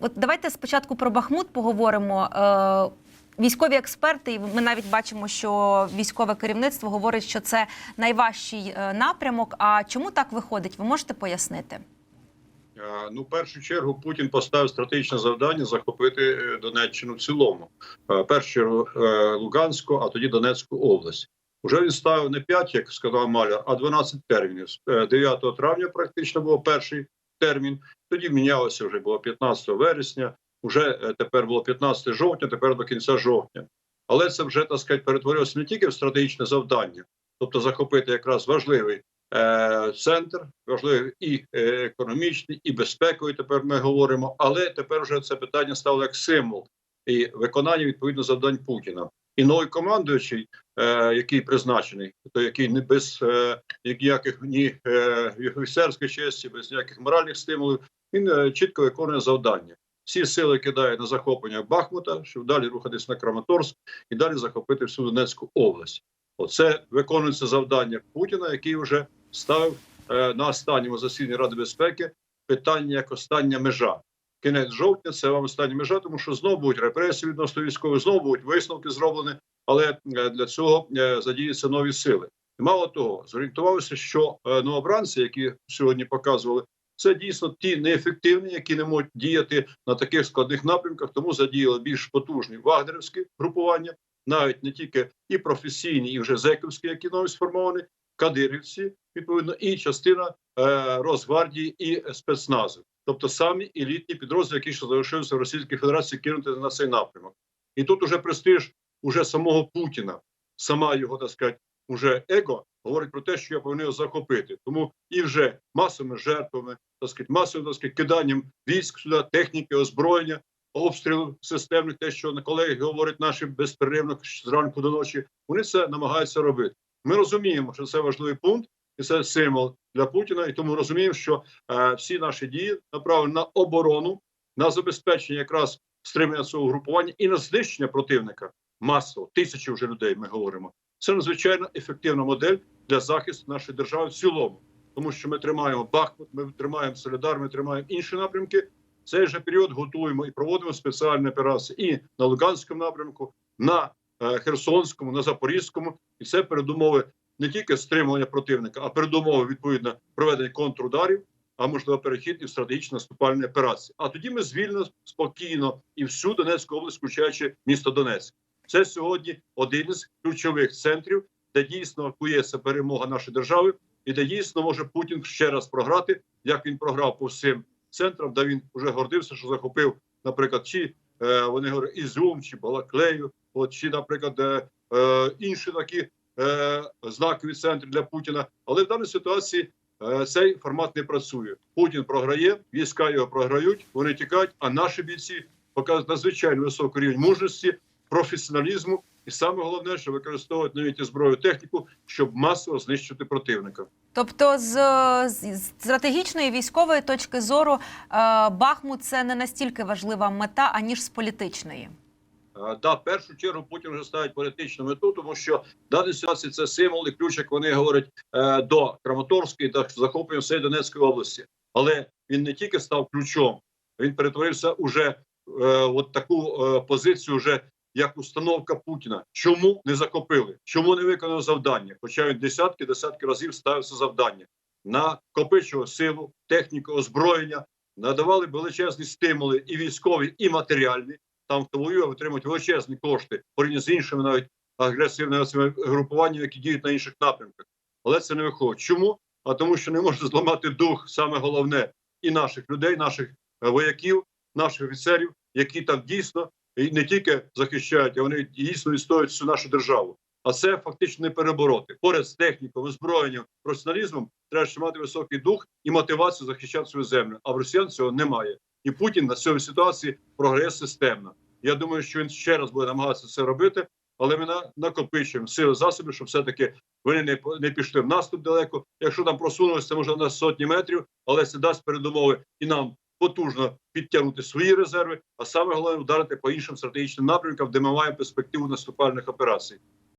От давайте спочатку про Бахмут поговоримо. Е, Військові експерти, і ми навіть бачимо, що військове керівництво говорить, що це найважчий е, напрямок. А чому так виходить? Ви можете пояснити? Е, Ну, в першу чергу Путін поставив стратегічне завдання захопити Донеччину в цілому. В Першу чергу Луганську, а тоді Донецьку область. Уже він ставив не 5, як сказав Маляр, а 12 термінів. Е, 9 травня практично був перший термін. Тоді мінялося вже було 15 вересня. Уже е, тепер було 15 жовтня, тепер до кінця жовтня. Але це вже так сказати перетворилося не тільки в стратегічне завдання, тобто захопити якраз важливий е, центр, важливий і е, економічний, і безпековий. Тепер ми говоримо, але тепер вже це питання стало як символ і виконання відповідно завдань Путіна. І новий командуючий, е, який призначений, то який не без е, ніяких ні е, офіцерської честі, без ніяких моральних стимулів, він чітко виконує завдання. Всі сили кидає на захоплення Бахмута, щоб далі рухатись на Краматорськ і далі захопити всю Донецьку область. Оце виконується завдання Путіна, який вже ставив на останньому засіданні Ради безпеки питання як остання межа. Кінець жовтня це вам остання межа, тому що знову будуть репресії відносно військових, знову будуть висновки зроблені, але е, для цього е, задіються нові сили. І мало того, зорієнтувалися, що е, новобранці, які сьогодні показували, це дійсно ті неефективні, які не можуть діяти на таких складних напрямках, тому задіяли більш потужні вагнерівські групування, навіть не тільки і професійні, і вже зеківські, які нові сформовані, кадирівці, відповідно, і частина е, Росгвардії і спецназу, тобто самі елітні підрозділи, які ще залишилися в Російській Федерації, кинути на цей напрямок. І тут уже престиж уже самого Путіна, сама його так сказати, уже его говорить про те, що я повинен захопити. Тому і вже масовими жертвами, так сказати, масовим так сказати, киданням військ сюди, техніки, озброєння, обстрілів системних, те, що на колеги говорять наші безперервно зранку до ночі. Вони це намагаються робити. Ми розуміємо, що це важливий пункт, і це символ для Путіна. І тому розуміємо, що е, всі наші дії направлені на оборону, на забезпечення якраз стримання цього групування і на знищення противника масово, тисячі вже людей. Ми говоримо. Це надзвичайно ефективна модель для захисту нашої держави в цілому, тому що ми тримаємо Бахмут, ми тримаємо Солідар, ми тримаємо інші напрямки. Цей же період готуємо і проводимо спеціальні операції і на Луганському напрямку, на Херсонському, на Запорізькому, і це передумови не тільки стримування противника, а передумови відповідно проведення контрударів, а можливо перехід і в стратегічні наступальні операції. А тоді ми звільно, спокійно і всю Донецьку область, включаючи місто Донецьк. Це сьогодні один із ключових центрів, де дійсно кується перемога нашої держави, і де дійсно може Путін ще раз програти, як він програв по всім центрам, де він вже гордився, що захопив, наприклад, чи е, вони говорять Ізюм, чи Балаклею, от чи, наприклад, е, е, інші такі е, знакові центри для Путіна. Але в даній ситуації е, цей формат не працює. Путін програє, війська його програють, вони тікають. А наші бійці показують надзвичайно високий рівень мужності, професіоналізму, і саме головне, що використовують навіть і зброю техніку, щоб масово знищити противника. Тобто, з, з стратегічної військової точки зору, е, Бахмут це не настільки важлива мета, аніж з політичної. Е, Да, в першу чергу Путін вже ставить політичну мету, тому що в даній ситуації це символ і ключ, як вони говорять е, до Краматорської та захоплення всієї Донецької області. Але він не тільки став ключом, він перетворився уже е, от таку е, позицію, вже як установка Путіна. Чому не захопили? Чому не виконав завдання? Хоча він десятки десятки разів ставив це завдання накопичував силу, техніку, озброєння, надавали величезні стимули і військові, і матеріальні. Там хто воює, отримують величезні кошти порівняно з іншими навіть агресивними групуваннями, які діють на інших напрямках. Але це не виходить. Чому? А тому, що не можна зламати дух, саме головне, і наших людей, наших е, вояків, наших офіцерів, які там дійсно і не тільки захищають, а вони дійсно відстоюють всю нашу державу. А це фактично не перебороти. Поряд з технікою, озброєнням, професіоналізмом треба ще мати високий дух і мотивацію захищати свою землю. А в росіян цього немає. І Путін на цій ситуації програє системно. Я думаю, що він ще раз буде намагатися це робити, але ми накопичуємо сили засоби, щоб все-таки вони не, не пішли в наступ далеко. Якщо там просунулися, може на сотні метрів, але це дасть передумови і нам потужно підтягнути свої резерви, а саме головне вдарити по іншим стратегічним напрямкам, де ми маємо перспективу наступальних операцій.